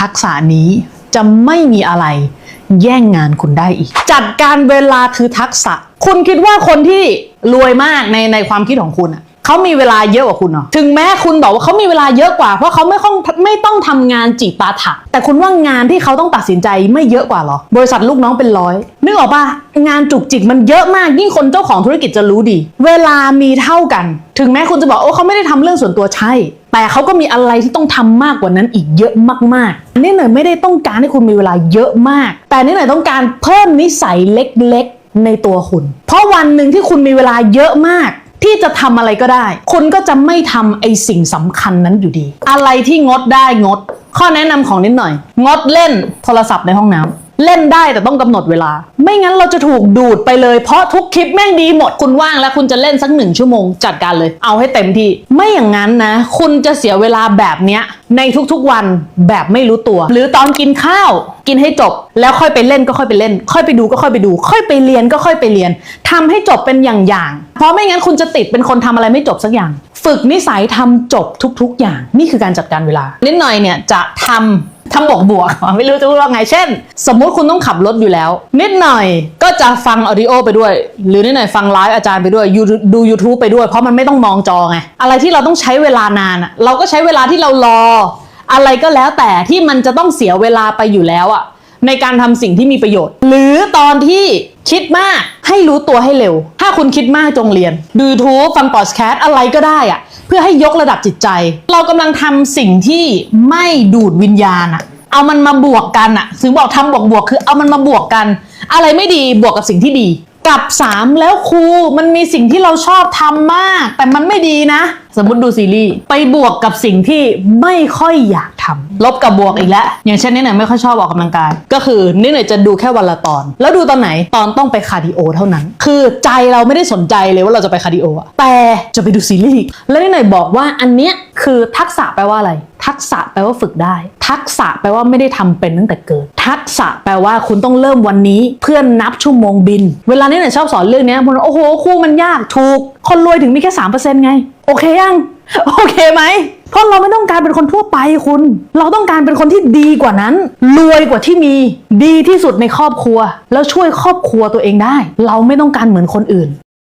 ทักษะนี้จะไม่มีอะไรแย่งงานคุณได้อีก จัดการเวลาคือทักษะ คุณคิดว่าคนที่รวยมากในในความคิดของคุณอะ เขามีเวลาเยอะกว่าคุณเหรอถึงแม้คุณบอกว่าเขามีเวลาเยอะกว่า เพราะเขาไม่ต้องไม่ต้องทำงานจีตาถะแต่คุณว่างานที่เขาต้องตัดสินใจไม่เยอะกว่าหรอ บริษัทลูกน้องเป็นร้อย นึกออกปะงานจุกจิกมันเยอะมากยิ่งคนเจ้าของธุรกิจจะรู้ดี เวลามีเท่ากัน ถึงแม้คุณจะบอกโอ้เขาไม่ได้ทำเรื่องส่วนตัวใช่ แต่เขาก็มีอะไรที่ต้องทำมากกว่านั้นอีกเยอะมากๆนี่หน่อยไม่ได้ต้องการให้คุณมีเวลาเยอะมาก แต่นี่หน่อยต้องการเพิ่มนิสัยเล็กๆในตัวคุณ เพราะวันหนึ่งที่คุณมีเวลาเยอะมาก ที่จะทำอะไรก็ได้ คุณก็จะไม่ทำไอสิ่งสำคัญนั้นอยู่ดี อะไรที่งดได้งด ข้อแนะนำของนิดหน่อย งดเล่นโทรศัพท์ในห้องน้ำ เล่นได้แต่ต้องกำหนดเวลา ไม่งั้นเราจะถูกดูดไปเลย เพราะทุกคลิปแม่งดีหมดคุณว่างแล้วคุณจะเล่นสักหนึ่งชั่วโมงจัดการเลย เอาให้เต็มที่ ไม่อย่างนั้นนะ คุณจะเสียเวลาแบบเนี้ยในทุกๆวันแบบไม่รู้ตัว หรือตอนกินข้าวกินให้จบ แล้วค่อยไปเล่นก็ค่อยไปเล่น ค่อยไปดูก็ค่อยไปดู ค่อยไปเรียนก็ค่อยไปเรียนทำให้จบเป็นอย่างๆเพราะไม่งั้นคุณจะติดเป็นคนทำอะไรไม่จบสักอย่าง ฝึกนิสัยทำจบทุก ๆ อย่าง นี่คือการจัดการเวลานิดหน่อยเนี่ยจะทำ ทำบวกบวกไม่รู้จะพูดว่าไง เช่น สมมุติคุณต้องขับรถอยู่แล้ว นิดหน่อยก็จะฟังออดิโอไปด้วย หรือนิดหน่อยฟังไลฟ์อาจารย์ไปด้วยยูดู YouTube ไปด้วย เพราะมันไม่ต้องมองจอไง อะไรที่เราต้องใช้เวลานานอะเราก็ใช้เวลาที่เรารอ อะไรก็แล้วแต่ที่มันจะต้องเสียเวลาไปอยู่แล้วอะ ในการทำสิ่งที่มีประโยชน์ หรือตอนที่คิดมากให้รู้ตัวให้เร็ว ถ้าคุณคิดมากจงเรียน ดู YouTube ฟังพอดแคสต์อะไรก็ได้อะเพื่อให้ยกระดับจิตใจ เรากำลังทำสิ่งที่ไม่ดูดวิญญาณอะเอามันมาบวกกันอะถึงบอกทำบวกบวกคือเอามันมาบวกกัน อะไรไม่ดีบวกกับสิ่งที่ดี กับสามแล้วครูมันมีสิ่งที่เราชอบทำมาก แต่มันไม่ดีนะสมมติดูซีรีส์ไปบวกกับสิ่งที่ไม่ค่อยอยากทำลบกับบวกอีกแล้ว อย่างเช่นนี่หน่อยไม่ค่อยชอบออกกำลังกาย ก็คือนี่หน่อยจะดูแค่วันละตอน แล้วดูตอนไหนตอนต้องไปคาร์ดิโอเท่านั้น คือใจเราไม่ได้สนใจเลยว่าเราจะไปคาร์ดิโออะแต่จะไปดูซีรีส์แล้วนี่หน่อยบอกว่าอันเนี้ยคือทักษะแปลว่าอะไร ทักษะแปลว่าฝึกได้ ทักษะแปลว่าไม่ได้ทำเป็นตั้งแต่เกิด ทักษะแปลว่าคุณต้องเริ่มวันนี้เพื่อนนับชั่วโมงบิน เวลานี้เนี่ยชอบสอนเรื่องนี้ยมันโอ้โหครูมันยากถูก คนรวยถึงมีแค่สามเปอร์เซ็นต์ไง โอเคยัง โอเคไหม เพราะเราไม่ต้องการเป็นคนทั่วไปคุณ เราต้องการเป็นคนที่ดีกว่านั้น รวยกว่าที่มี ดีที่สุดในครอบครัว แล้วช่วยครอบครัวตัวเองได้ เราไม่ต้องการเหมือนคนอื่น